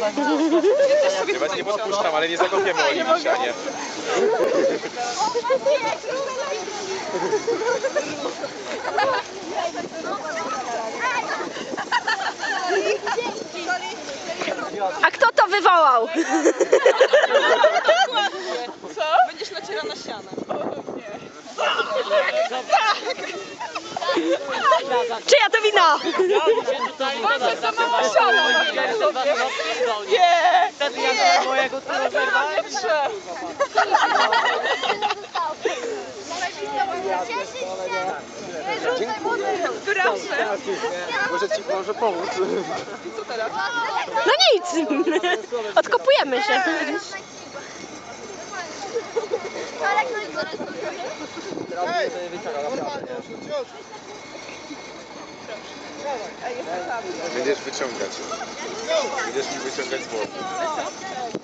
Ja was nie podpuszczam, ale nie zakopiemy Oliwicza, nie? A kto to wywołał? Będziesz nacierana sianem. Czyja to wina? Za mało siana. Nie! Wtedy ja nie mojego. Proszę. Może ci może pomóc. No nic. Odkopujemy się. Będziesz wyciągać. Będziesz mi wyciągać włosy.